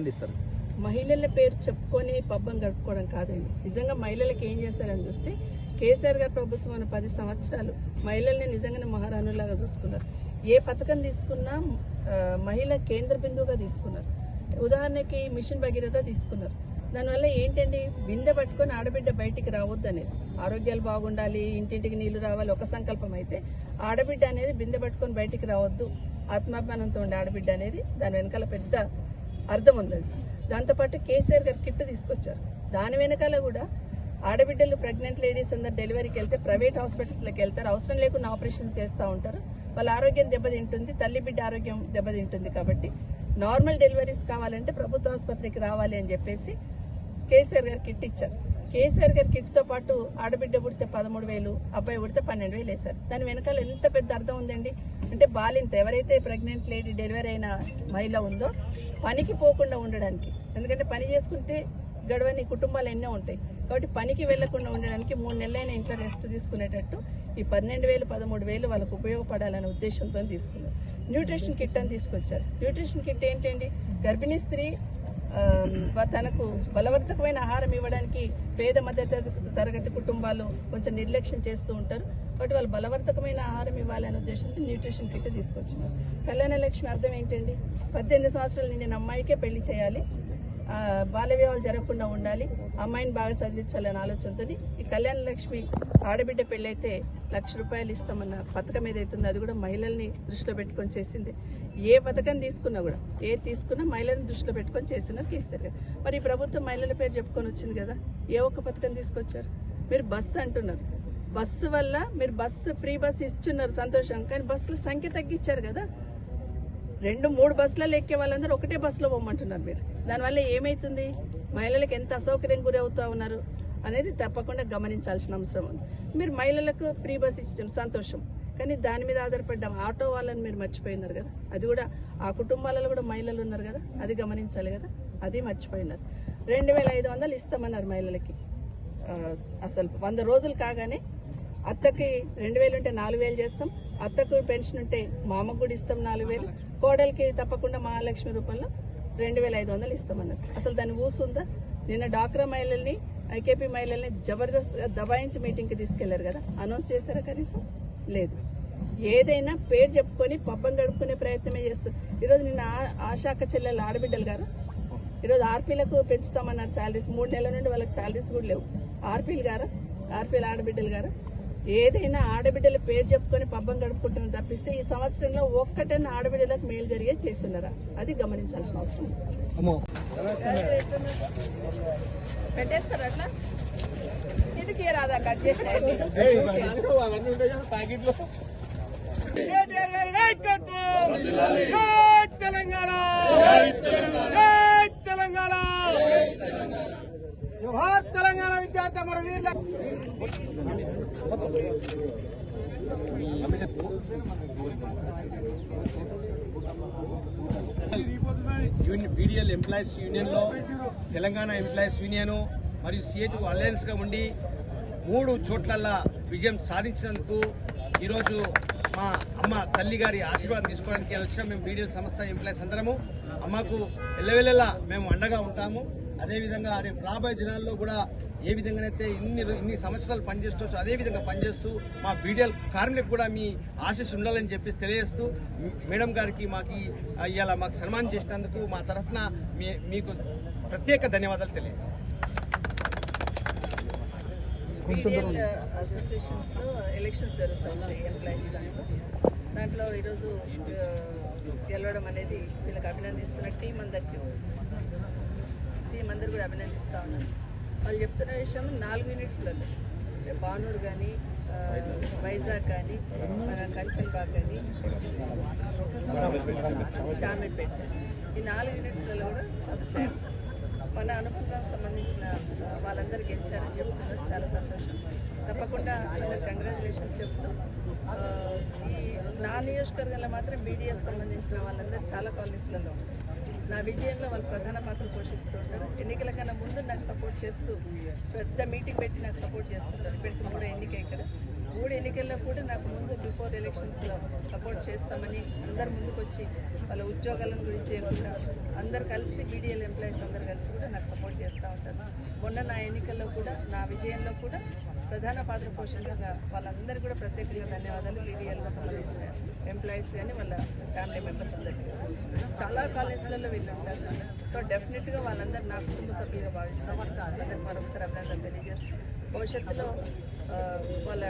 ఖండిస్తారు. మహిళల పేరు చెప్పుకొని పబ్బం గడుపుకోవడం కాదండి నిజంగా మహిళలకు ఏం చేశారని చూస్తే కేసీఆర్ గారి ప్రభుత్వం మన పది సంవత్సరాలు మహిళల్ని నిజంగానే మహారాణులాగా చూసుకున్నారు. ఏ పథకం తీసుకున్నా మహిళ కేంద్ర బిందువుగా తీసుకున్నారు. ఉదాహరణకి మిషన్ భగీరథ తీసుకున్నారు. దానివల్ల ఏంటండి? బిందె పట్టుకొని ఆడబిడ్డ బయటికి రావద్దు అనేది. ఆరోగ్యాలు బాగుండాలి ఇంటింటికి నీళ్ళు రావాలి ఒక సంకల్పం అయితే ఆడబిడ్డ అనేది బిందె పట్టుకొని బయటికి రావద్దు. ఆత్మాభిమానంతో ఉండే ఆడబిడ్డ అనేది దాని వెనకాల పెద్ద అర్థం ఉన్నది దాంతోపాటు కేసీఆర్ గారు కిట్ తీసుకొచ్చారు. దాని వెనకాల కూడా ఆడబిడ్డలు ప్రెగ్నెంట్ లేడీస్ అందరు డెలివరీకి వెళ్తే ప్రైవేట్ హాస్పిటల్స్లోకి వెళ్తారు. అవసరం లేకుండా ఆపరేషన్స్ చేస్తూ ఉంటారు. వాళ్ళ ఆరోగ్యం దెబ్బతింటుంది తల్లి బిడ్డ ఆరోగ్యం దెబ్బతింటుంది కాబట్టి నార్మల్ డెలివరీస్ కావాలంటే ప్రభుత్వ ఆసుపత్రికి రావాలి అని చెప్పేసి కేసీఆర్ గారు కిట్ ఇచ్చారు కేసీఆర్ గారి కిట్తో పాటు ఆడబిడ్డ పుడితే పదమూడు వేలు అబ్బాయి పుడితే పన్నెండు వేలు వేశారు దాని వెనకాల ఎంత పెద్ద అర్థం ఉందండి? అంటే బాలింత ఎవరైతే ప్రెగ్నెంట్ లేడీ డెలివరీ అయిన మహిళ ఉందో పనికి పోకుండా ఉండడానికి. ఎందుకంటే పని చేసుకుంటే గడవని కుటుంబాలు ఎన్నో ఉంటాయి. కాబట్టి పనికి వెళ్ళకుండా ఉండడానికి మూడు నెలలైన ఇంట్లో రెస్ట్ తీసుకునేటట్టు ఈ పన్నెండు వేలు పదమూడు వేలు వాళ్ళకు ఉపయోగపడాలనే ఉద్దేశంతో తీసుకున్నారు. న్యూట్రిషన్ కిట్ అని తీసుకొచ్చారు. న్యూట్రిషన్ కిట్ ఏంటండి? గర్భిణీ స్త్రీ తనకు బలవర్ధకమైన ఆహారం ఇవ్వడానికి పేద మధ్య తరగతి- తరగతి కుటుంబాలు కొంచెం నిర్లక్ష్యం చేస్తూ ఉంటారు. కాబట్టి వాళ్ళు బలవర్ధకమైన ఆహారం ఇవ్వాలనే ఉద్దేశంతో న్యూట్రిషన్ కిట్ తీసుకొచ్చినారు కళ్యాణ లక్ష్మి అర్థం ఏంటండి? పద్దెనిమిది సంవత్సరాలు నేను అమ్మాయికే పెళ్ళి చేయాలి. బాల్య వివాహాలు జరగకుండా ఉండాలి. అమ్మాయిని బాగా చదివించాలనే ఆలోచనతో ఈ కళ్యాణ లక్ష్మి ఆడబిడ్డ పెళ్ళైతే లక్ష రూపాయలు ఇస్తామన్న పథకం ఏదైతుందో అది కూడా మహిళల్ని దృష్టిలో పెట్టుకొని చేసింది. ఏ పథకం తీసుకున్నా కూడా ఏ తీసుకున్నా మహిళలను దృష్టిలో పెట్టుకొని చేస్తున్నారు కేసీఆర్ గారు. మరి ఈ ప్రభుత్వం మహిళల పేరు చెప్పుకొని వచ్చింది కదా ఏ ఒక్క పథకం తీసుకొచ్చారు? మీరు బస్సు అంటున్నారు. బస్సు వల్ల మీరు బస్సు ఫ్రీ బస్సు ఇస్తున్నారు సంతోషం కానీ బస్సుల సంఖ్య తగ్గించారు కదా. రెండు మూడు బస్సులలో ఎక్కే వాళ్ళందరూ ఒకటే బస్సులో పోమంటున్నారు మీరు. దానివల్ల ఏమవుతుంది మహిళలకు ఎంత అసౌకర్యం గురి అవుతూ ఉన్నారు అనేది తప్పకుండా గమనించాల్సిన అవసరం ఉంది. మీరు మహిళలకు ఫ్రీ బస్ ఇచ్చిన సంతోషం. కానీ దాని మీద ఆధారపడ్డం ఆటో వాళ్ళని మీరు మర్చిపోయినారు కదా? అది కూడా ఆ కుటుంబాలలో కూడా మహిళలు ఉన్నారు కదా? అది గమనించాలి కదా? అది మర్చిపోయినారు. రెండు వేల ఐదు వందలు ఇస్తామన్నారు మహిళలకి. అసలు వంద రోజులు కాగానే అత్తకి రెండు వేలు ఉంటే నాలుగు వేలు చేస్తాం అత్తకు పెన్షన్ ఉంటే మామకు కూడా ఇస్తాం నాలుగు వేలు కోడలికి తప్పకుండా మహాలక్ష్మి రూపంలో రెండు వేల ఐదు వందలు ఇస్తామన్నారు. అసలు దాని ఊసుందా నిన్న డాక్రా మహిళల్ని ఐకేపీ మహిళల్ని జబర్దస్త్గా దబాయించి మీటింగ్కి తీసుకెళ్ళారు కదా. అనౌన్స్ చేశారా కనీసం? లేదు. ఏదైనా పేరు చెప్పుకొని పబ్బం గడుపుకునే ప్రయత్నమే చేస్తారు. ఈరోజు నిన్న ఆ- ఆశాఖ చెల్లెలు ఆడబిడ్డలు గారు ఈరోజు ఆర్పీలకు పెంచుతామన్నారు శాలరీస్ మూడు నెలల నుండి వాళ్ళకి శాలరీస్ కూడా లేవు. ఆర్పీలు గారా? ఆర్పీలు ఆడబిడ్డలు గారా? ఏదైనా ఆడబిడ్డల పేరు చెప్పుకొని పబ్బం గడుపుకుంటున్న తప్పిస్తే ఈ సంవత్సరంలో ఒక్కటన్నా ఆడబిడ్డలకు మేలు జరిగే చేస్తున్నారా? అది గమనించాల్సిన అవసరం. పెట్టేస్తారా అట్లా? ఇటుకే రాదా కట్ చేసిన? తెలంగాణ! జై తెలంగాణ! జోహార్ తెలంగాణ విద్యార్థి మన వీళ్ళ యూని- బీడీఎల్ ఎంప్లాయీస్ యూనియన్లో తెలంగాణ ఎంప్లాయీస్ యూనియన్ మరియు సిఏటు అలయన్స్గా ఉండి మూడు చోట్లల్లా విజయం సాధించినందుకు ఈరోజు మా అమ్మ తల్లి గారి ఆశీర్వాదం తీసుకోవడానికి వచ్చిన మేము బీడీఎల్ సంస్థ ఎంప్లాయీస్ అందరము. అమ్మకు ఎల్లవెల్లలా మేము అండగా ఉంటాము. అదేవిధంగా రేపు రాబోయే దినాల్లో కూడా ఏ విధంగానైతే ఇన్ని ఇన్ని సంవత్సరాలు పనిచేస్తూ అదే విధంగా పనిచేస్తూ మా బీడీఎల్ కార్మికులకు కూడా మీ ఆశీస్సు ఉండాలని చెప్పి తెలియజేస్తూ మేడం గారికి మాకు ఇవాళ మాకు సన్మానం చేసినందుకు మా తరఫున మీ మీకు ప్రత్యేక ధన్యవాదాలు తెలియజేస్తాం. పీడిఎల్ అసోసియేషన్స్లో ఎలక్షన్స్ జరుగుతాయి ఎంప్లాయీస్ దాంట్లో. దాంట్లో ఈరోజు గెలవడం అనేది వీళ్ళకి అభినందిస్తున్న టీం అందరికి. టీం అందరు కూడా అభినందిస్తూ ఉన్నారు. వాళ్ళు చెప్తున్న విషయం నాలుగు యూనిట్స్లలో బానూరు కానీ వైజాగ్ కానీ మన కంచన్బాగ్ కానీ షామీర్పేట. ఈ నాలుగు యూనిట్స్లలో కూడా ఫస్ట్ టైం మన అనుబంధానికి సంబంధించిన వాళ్ళందరూ గెలిచారని చెప్తున్నారు. చాలా సంతోషం. తప్పకుండా అందరు కంగ్రాచులేషన్ చెప్తూ ఈ నా నియోజకవర్గంలో మాత్రం బీడీఎల్ సంబంధించిన వాళ్ళందరూ చాలా కాలనీస్లలో నా విజయంలో వాళ్ళు ప్రధాన పాత్ర పోషిస్తుంటారు ఎన్నికల కన్నా ముందు నాకు సపోర్ట్ చేస్తూ పెద్ద మీటింగ్ పెట్టి నాకు సపోర్ట్ చేస్తుంటారు. ఇప్పటికి మూడో ఎన్నిక ఇక్కడ. మూడు ఎన్నికల్లో కూడా నాకు ముందు బిఫోర్ ఎలక్షన్స్లో సపోర్ట్ చేస్తామని అందరు ముందుకు వచ్చి వాళ్ళ ఉద్యోగాలను గురించి చేయకుండా అందరు కలిసి బీడీఎల్ ఎంప్లాయీస్ అందరు కలిసి కూడా నాకు సపోర్ట్ చేస్తూ ఉంటారు. మొన్న నా ఎన్నికల్లో కూడా నా విజయంలో కూడా ప్రధాన పాత్ర పోషించిన వాళ్ళందరికీ కూడా ప్రత్యేకంగా ధన్యవాదాలు. బీడీఎల్కి సంబంధించిన ఎంప్లాయీస్ కానీ వాళ్ళ ఫ్యామిలీ మెంబర్స్ అందరికీ. చాలా కాలేజీలలో వీళ్ళు ఉంటారు. సో డెఫినెట్గా వాళ్ళందరూ నా కుటుంబ సభ్యులుగా భావిస్తాం. అందరికి మరొకసారి అభినందన తెలియజేస్తాం భవిష్యత్తులో వాళ్ళ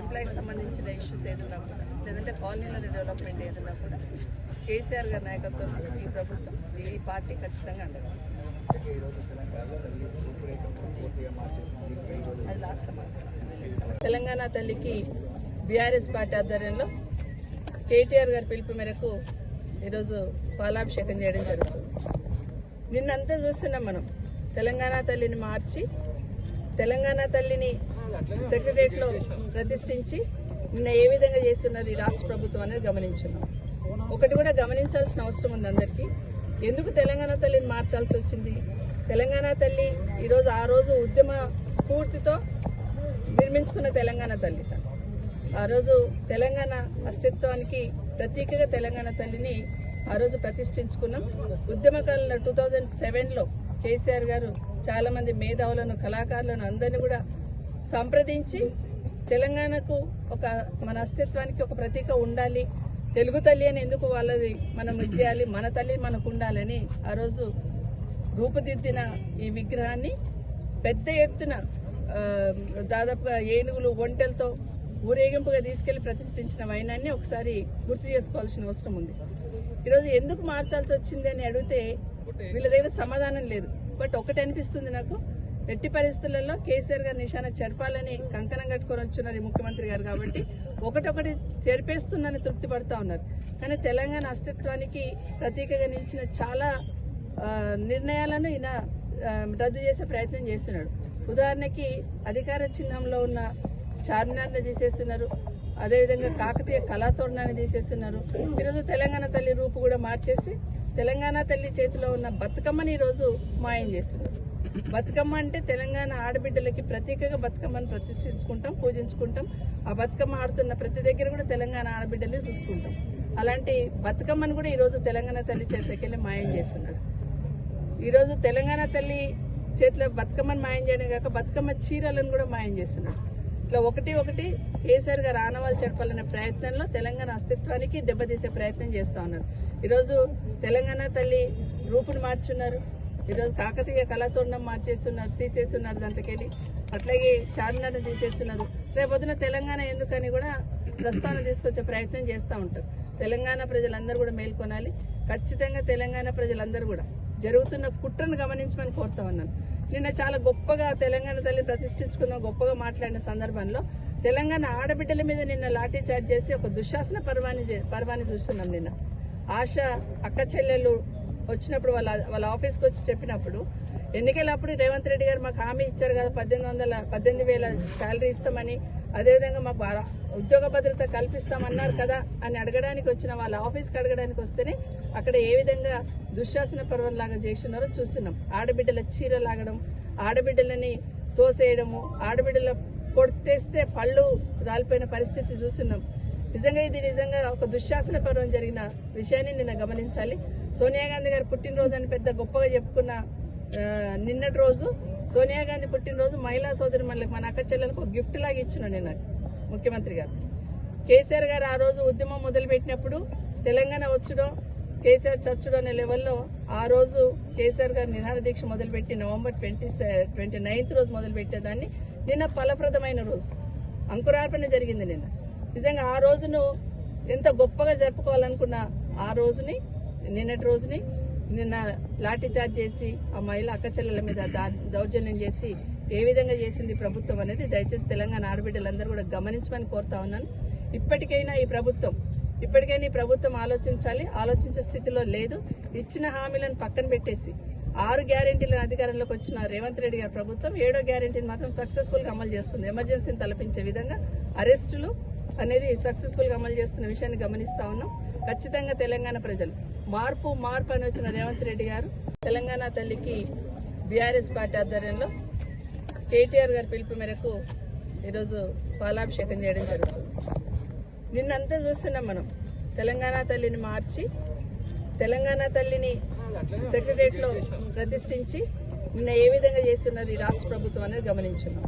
ఎంప్లాయీస్ సంబంధించిన ఇష్యూస్ ఏదన్నా కూడా లేదంటే కాలనీల డెవలప్మెంట్ ఏదన్నా కూడా కేసీఆర్ గారి నాయకత్వంలో ఈ ప్రభుత్వం ఈ పార్టీ ఖచ్చితంగా అండగా తెలంగాణ తల్లికి బీఆర్ఎస్ పార్టీ ఆధ్వర్యంలో కేటీఆర్ గారి పిలుపు మేరకు ఈరోజు పాలాభిషేకం చేయడం జరుగుతుంది. నిన్నంతా చూస్తున్నాం మనం. తెలంగాణ తల్లిని మార్చి తెలంగాణ తల్లిని సెక్రటరియట్లో ప్రతిష్ఠించి నిన్న ఏ విధంగా చేస్తున్నారు ఈ రాష్ట్ర ప్రభుత్వం అనేది గమనించున్నాం. ఒకటి కూడా గమనించాల్సిన అవసరం ఉంది అందరికీ. ఎందుకు తెలంగాణ తల్లిని మార్చాల్సి వచ్చింది? తెలంగాణ తల్లి ఈరోజు ఆ రోజు ఉద్యమ స్ఫూర్తితో నిర్మించుకున్న తెలంగాణ తల్లి. ఆ రోజు తెలంగాణ అస్తిత్వానికి ప్రతీకగా తెలంగాణ తల్లిని ఆ రోజు ప్రతిష్ఠించుకున్నాం. ఉద్యమకాలంలో టూ థౌజండ్ సెవెన్లో కేసీఆర్ గారు చాలామంది మేధావులను కళాకారులను అందరినీ కూడా సంప్రదించి తెలంగాణకు ఒక మన అస్తిత్వానికి ఒక ప్రతీక ఉండాలి. తెలుగు తల్లి అని ఎందుకు వాళ్ళది మనం ఇది చేయాలి? మన తల్లి మనకు ఉండాలని ఆ రోజు రూపుదిద్దిన ఈ విగ్రహాన్ని పెద్ద ఎత్తున దాదాపుగా ఏనుగులు ఒంటెలతో ఊరేగింపుగా తీసుకెళ్ళి ప్రతిష్ఠించిన వైనాన్ని ఒకసారి గుర్తు చేసుకోవాల్సిన అవసరం ఉంది. ఈరోజు ఎందుకు మార్చాల్సి వచ్చింది అని అడిగితే వీళ్ళ దగ్గర సమాధానం లేదు. బట్ ఒకటి అనిపిస్తుంది నాకు ఎట్టి పరిస్థితులలో కేసీఆర్ గారి నిశాన చెరపాలని కంకణం కట్టుకొని వచ్చున్నారు ముఖ్యమంత్రి గారు కాబట్టి ఒకటొకటి చెరిపేస్తుందని తృప్తి పడుతూ ఉన్నారు. కానీ తెలంగాణ అస్తిత్వానికి ప్రతీకగా నిలిచిన చాలా నిర్ణయాలను ఈయన రద్దు చేసే ప్రయత్నం చేస్తున్నాడు. ఉదాహరణకి అధికార చిహ్నంలో ఉన్న చార్మినార్ని తీసేస్తున్నారు. అదేవిధంగా కాకతీయ కళాతోరణాన్ని తీసేస్తున్నారు. ఈరోజు తెలంగాణ తల్లి రూపు కూడా మార్చేసి తెలంగాణ తల్లి చేతిలో ఉన్న బతుకమ్మని ఈరోజు మాయం చేస్తున్నారు. బతుకమ్మ అంటే తెలంగాణ ఆడబిడ్డలకి ప్రత్యేకంగా బతుకమ్మను ప్రతిష్ఠించుకుంటాం పూజించుకుంటాం. ఆ బతుకమ్మ ఆడుతున్న ప్రతి దగ్గర కూడా తెలంగాణ ఆడబిడ్డలే చూసుకుంటాం. అలాంటి బతుకమ్మను కూడా ఈరోజు తెలంగాణ తల్లి చేతికి వెళ్ళి మాయం చేస్తున్నారు. ఈరోజు తెలంగాణ తల్లి చేతిలో బతుకమ్మని మాయం చేయడం కాక బతుకమ్మ చీరలను కూడా మాయం చేస్తున్నాడు. ఇట్లా ఒకటి ఒకటి కేసీఆర్ గారు ఆనవాళ్ళు చెడపాలనే ప్రయత్నంలో తెలంగాణ అస్తిత్వానికి దెబ్బతీసే ప్రయత్నం చేస్తూ ఉన్నారు. ఈరోజు తెలంగాణ తల్లి రూపును మార్చున్నారు. ఈరోజు కాకతీయ కళాతోరణం మార్చేస్తున్నారు తీసేస్తున్నారు దాంట్లోకెళ్ళి అట్లాగే చార్మినార్ని తీసేస్తున్నారు. రేపొద్దున తెలంగాణ ఎందుకని కూడా ప్రస్థానం తీసుకొచ్చే ప్రయత్నం చేస్తూ ఉంటారు. తెలంగాణ ప్రజలందరూ కూడా మేల్కొనాలి. ఖచ్చితంగా తెలంగాణ ప్రజలందరూ కూడా. జరుగుతున్న కుట్రను గమనించమని కోరుతా ఉన్నాను. నిన్న చాలా గొప్పగా తెలంగాణ తల్లి ప్రతిష్ఠించుకున్న గొప్పగా మాట్లాడిన సందర్భంలో తెలంగాణ ఆడబిడ్డల మీద నిన్న లాఠీ చార్జ్ చేసి ఒక దుశ్శాసన పర్వాన్ని చే- పర్వాన్ని చూస్తున్నాం నిన్న. ఆశ అక్క చెల్లెలు వచ్చినప్పుడు వాళ్ళ వాళ్ళ ఆఫీస్కి వచ్చి చెప్పినప్పుడు ఎన్నికలప్పుడు రేవంత్ రెడ్డి గారు మాకు హామీ ఇచ్చారు కదా పద్దెనిమిది వందల పద్దెనిమిది వేల శాలరీ ఇస్తామని అదేవిధంగా మాకు ఉద్యోగ భద్రత కల్పిస్తామన్నారు కదా అని అడగడానికి వచ్చిన వాళ్ళ ఆఫీస్కి అడగడానికి వస్తేనే అక్కడ ఏ విధంగా దుశ్శాసన పర్వం లాగా చేస్తున్నారో చూస్తున్నాం. ఆడబిడ్డల చీర లాగడం ఆడబిడ్డలని తోసేయడము ఆడబిడ్డల కొట్టేస్తే పళ్ళు రాలిపోయిన పరిస్థితి చూస్తున్నాం. నిజంగా ఇది నిజంగా ఒక దుశ్శాసన పర్వం జరిగిన విషయాన్ని నిన్న గమనించాలి. సోనియా గాంధీ గారు పుట్టినరోజు అని పెద్ద గొప్పగా చెప్పుకున్న నిన్నటి రోజు సోనియా గాంధీ పుట్టినరోజు మహిళా సోదరి మళ్ళీ మన అక్క చెల్లెలకు ఒక గిఫ్ట్ లాగా ఇచ్చిన నిన్న. ముఖ్యమంత్రి గారు. కేసీఆర్ గారు ఆ రోజు ఉద్యమం మొదలుపెట్టినప్పుడు తెలంగాణ వచ్చుడో కేసీఆర్ చచ్చుడు అనే లెవెల్లో ఆ రోజు కేసీఆర్ గారు నిరాహార దీక్ష మొదలుపెట్టి నవంబర్ ట్వంటీ ట్వంటీ నైన్త్ రోజు మొదలుపెట్టేదాన్ని. నిన్న ఫలప్రదమైన రోజు. అంకురార్పణ జరిగింది నిన్న. నిజంగా ఆ రోజును ఎంత గొప్పగా జరుపుకోవాలనుకున్న ఆ రోజుని నిన్నటి రోజుని నిన్న లాఠీ చార్జ్ చేసి ఆ మహిళ అక్క చెల్లెల మీద దౌర్జన్యం చేసి ఏ విధంగా చేసింది ప్రభుత్వం అనేది దయచేసి తెలంగాణ ఆడబిడ్డలందరూ కూడా గమనించమని కోరుతా ఉన్నాను. ఇప్పటికైనా ఈ ప్రభుత్వం ఇప్పటికైనా ఈ ప్రభుత్వం ఆలోచించాలి ఆలోచించే స్థితిలో లేదు. ఇచ్చిన హామీలను పక్కన పెట్టేసి ఆరు గ్యారెంటీలను అధికారంలోకి వచ్చిన రేవంత్ రెడ్డి గారి ప్రభుత్వం ఏడో గ్యారెంటీని మాత్రం సక్సెస్ఫుల్గా అమలు చేస్తుంది. ఎమర్జెన్సీని తలపించే విధంగా అరెస్టులు అనేది సక్సెస్ఫుల్గా అమలు చేస్తున్న విషయాన్ని గమనిస్తా ఉన్నాం. ఖచ్చితంగా తెలంగాణ ప్రజలు మార్పు మార్పు అని వచ్చిన రేవంత్ రెడ్డి గారు తెలంగాణ తల్లికి బీఆర్ఎస్ పార్టీ ఆధ్వర్యంలో కేటీఆర్ గారి పిలుపు మేరకు ఈరోజు పాలాభిషేకం చేయడం జరుగుతుంది. నిన్నంతా చూస్తున్నాం మనం. తెలంగాణ తల్లిని మార్చి తెలంగాణ తల్లిని సెక్రటరియట్లో ప్రతిష్ఠించి నిన్న ఏ విధంగా చేస్తున్నారు ఈ రాష్ట్ర ప్రభుత్వం అనేది గమనించున్నాం.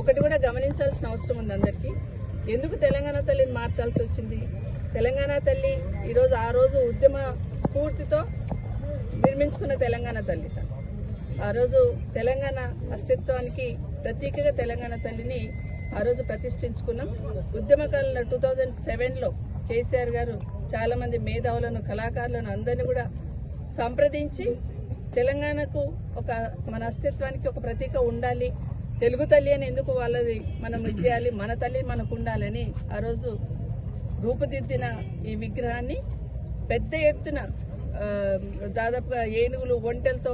ఒకటి కూడా గమనించాల్సిన అవసరం ఉంది అందరికీ. ఎందుకు తెలంగాణ తల్లిని మార్చాల్సి వచ్చింది? తెలంగాణ తల్లి ఈరోజు ఆ రోజు ఉద్యమ స్ఫూర్తితో నిర్మించుకున్న తెలంగాణ తల్లి ఆ రోజు తెలంగాణ అస్తిత్వానికి ప్రతీకగా తెలంగాణ తల్లిని ఆ రోజు ప్రతిష్ఠించుకున్నాం. ఉద్యమకాలంలో టూ థౌజండ్ సెవెన్లో కేసీఆర్ గారు చాలామంది మేధావులను కళాకారులను అందరినీ కూడా సంప్రదించి తెలంగాణకు ఒక మన అస్తిత్వానికి ఒక ప్రతీక ఉండాలి. తెలుగు తల్లి అని ఎందుకు వాళ్ళది మనం ఇది చేయాలి? మన తల్లి మనకు ఉండాలని ఆ రోజు రూపుదిద్దిన ఈ విగ్రహాన్ని పెద్ద ఎత్తున దాదాపుగా ఏనుగులు ఒంటెలతో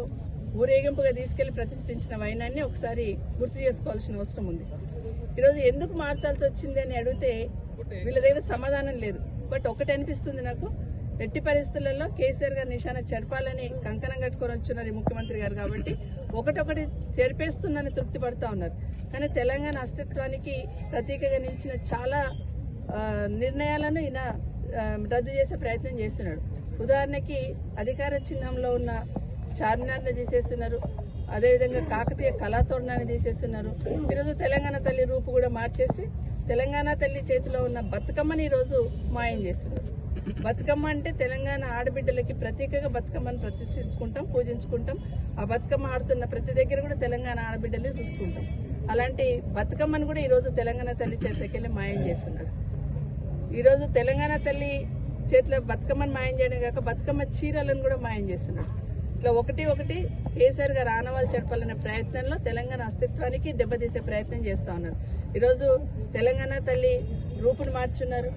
ఊరేగింపుగా తీసుకెళ్ళి ప్రతిష్ఠించిన వైనాన్ని ఒకసారి గుర్తు చేసుకోవాల్సిన అవసరం ఉంది. ఈరోజు ఎందుకు మార్చాల్సి వచ్చింది అని అడిగితే వీళ్ళ దగ్గర సమాధానం లేదు. బట్ ఒకటి అనిపిస్తుంది నాకు ఎట్టి పరిస్థితులలో కేసీఆర్ గారు నిశాన చెరపాలని కంకణం కట్టుకొని వచ్చున్నారు ఈ ముఖ్యమంత్రి గారు కాబట్టి ఒకటొకటి చెరిపేస్తుందని తృప్తి పడుతూ ఉన్నారు. కానీ తెలంగాణ అస్తిత్వానికి ప్రతీకగా నిలిచిన చాలా నిర్ణయాలను ఈయన రద్దు చేసే ప్రయత్నం చేస్తున్నాడు. ఉదాహరణకి అధికార చిహ్నంలో ఉన్న చార్మినార్ని తీసేస్తున్నారు. అదేవిధంగా కాకతీయ కళాతోరణాన్ని తీసేస్తున్నారు. ఈరోజు తెలంగాణ తల్లి రూపు కూడా మార్చేసి తెలంగాణ తల్లి చేతిలో ఉన్న బతుకమ్మని ఈరోజు మాయం చేస్తున్నారు. బతుకమ్మ అంటే తెలంగాణ ఆడబిడ్డలకి ప్రత్యేకంగా బతుకమ్మను ప్రతిష్ఠించుకుంటాం పూజించుకుంటాం. ఆ బతుకమ్మ ఆడుతున్న ప్రతి దగ్గర కూడా తెలంగాణ ఆడబిడ్డలే చూసుకుంటాం. అలాంటి బతుకమ్మను కూడా ఈరోజు తెలంగాణ తల్లి చేతికి మాయం చేస్తున్నారు. ఈరోజు తెలంగాణ తల్లి చేతిలో బతుకమ్మను మాయం చేయడం కాక బతుకమ్మ చీరలను కూడా మాయం చేస్తున్నాడు ఇట్లా ఒకటి ఒకటి కేసీఆర్ గారు ఆనవాళ్ళు చెడపాలనే ప్రయత్నంలో తెలంగాణ అస్తిత్వానికి దెబ్బతీసే ప్రయత్నం చేస్తా ఉన్నారు. ఈరోజు తెలంగాణ తల్లి రూపును మార్చున్నారు.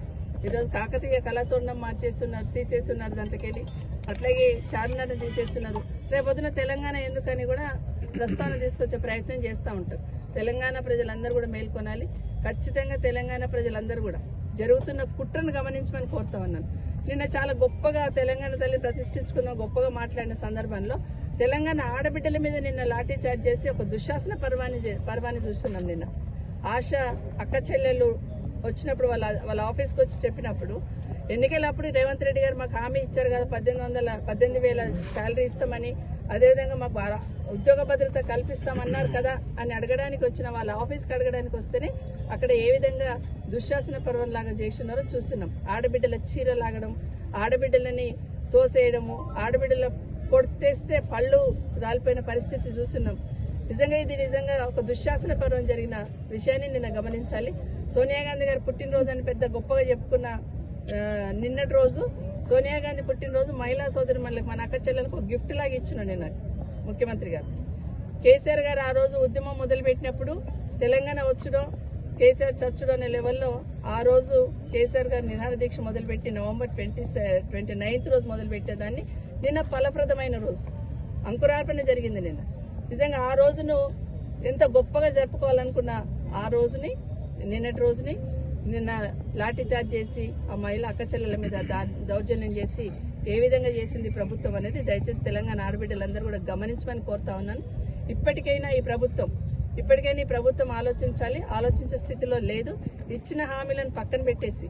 ఈరోజు కాకతీయ కళాతోరణం మార్చేస్తున్నారు తీసేస్తున్నారు దాంట్లోకెళ్ళి అట్లాగే చార్మినార్ని తీసేస్తున్నారు. రేపొద్దున తెలంగాణ ఎందుకని కూడా ప్రస్థానం తీసుకొచ్చే ప్రయత్నం చేస్తూ ఉంటారు. తెలంగాణ ప్రజలందరూ కూడా మేల్కొనాలి. ఖచ్చితంగా తెలంగాణ ప్రజలందరూ కూడా జరుగుతున్న కుట్రను గమనించమని కోరుతా ఉన్నాను. నిన్న చాలా గొప్పగా తెలంగాణ తల్లి ప్రతిష్ఠించుకున్న గొప్పగా మాట్లాడిన సందర్భంలో. తెలంగాణ ఆడబిడ్డల మీద నిన్న లాఠీ చార్జ్ చేసి ఒక దుశ్శాసన పర్వాన్ని పర్వాన్ని చూస్తున్నాం నిన్న. ఆశ అక్క చెల్లెలు వచ్చినప్పుడు వాళ్ళ వాళ్ళ ఆఫీస్కి వచ్చి చెప్పినప్పుడు ఎన్నికలప్పుడు రేవంత్ రెడ్డి గారు మాకు హామీ ఇచ్చారు కదా పద్దెనిమిది వందల పద్దెనిమిది వేల శాలరీ ఇస్తామని అదేవిధంగా మాకు ఉద్యోగ భద్రత కల్పిస్తామన్నారు కదా అని అడగడానికి వచ్చిన వాళ్ళ ఆఫీస్కి అడగడానికి వస్తేనే అక్కడ ఏ విధంగా దుశ్శాసన పర్వం లాగా చేస్తున్నారో చూస్తున్నాం. ఆడబిడ్డల చీర లాగడం ఆడబిడ్డలని తోసేయడము ఆడబిడ్డల కొట్టేస్తే పళ్ళు రాలిపోయిన పరిస్థితి చూస్తున్నాం. నిజంగా ఇది నిజంగా ఒక దుశ్శాసన పర్వం జరిగిన విషయాన్ని నిన్న గమనించాలి. సోనియా గాంధీ గారు పుట్టినరోజు అని పెద్ద గొప్పగా చెప్పుకున్న నిన్నటి రోజు సోనియా గాంధీ పుట్టినరోజు మహిళా సోదరి మళ్ళీ మన అక్క చెల్లెలకు ఒక గిఫ్ట్ లాగా ఇచ్చిన నిన్న ముఖ్యమంత్రి గారు. కేసీఆర్ గారు ఆ రోజు ఉద్యమం మొదలుపెట్టినప్పుడు తెలంగాణ వచ్చడం కేసీఆర్ చచ్చుడో అనే లెవెల్లో ఆ రోజు కేసీఆర్ గారు నిరాహార దీక్ష మొదలుపెట్టి నవంబర్ ట్వంటీ ట్వంటీ నైన్త్ రోజు మొదలుపెట్టేదాన్ని. నిన్న ఫలప్రదమైన రోజు. అంకురార్పణ జరిగింది నిన్న. నిజంగా ఆ రోజును ఎంత గొప్పగా జరుపుకోవాలనుకున్న ఆ రోజుని నిన్నటి రోజుని నిన్న లాఠీచార్జ్ చేసి ఆ మహిళ అక్కచెల్లెల మీద దౌర్జన్యం చేసి ఏ విధంగా చేసింది ప్రభుత్వం అనేది దయచేసి తెలంగాణ ఆడబిడ్డలందరూ కూడా గమనించమని కోరుతా ఉన్నాను. ఇప్పటికైనా ఈ ప్రభుత్వం ఇప్పటికైనా ఈ ప్రభుత్వం ఆలోచించాలి ఆలోచించే స్థితిలో లేదు. ఇచ్చిన హామీలను పక్కన పెట్టేసి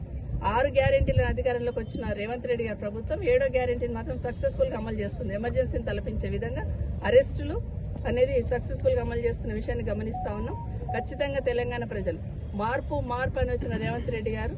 ఆరు గ్యారెంటీలను అధికారంలోకి వచ్చిన రేవంత్ రెడ్డి గారి ప్రభుత్వం ఏడో గ్యారెంటీని మాత్రం సక్సెస్ఫుల్గా అమలు చేస్తుంది. ఎమర్జెన్సీని తలపించే విధంగా అరెస్టులు అనేది సక్సెస్ఫుల్గా అమలు చేస్తున్న విషయాన్ని గమనిస్తా ఉన్నాం. ఖచ్చితంగా తెలంగాణ ప్రజలు మార్పు మార్పు అని వచ్చిన రేవంత్ రెడ్డి గారు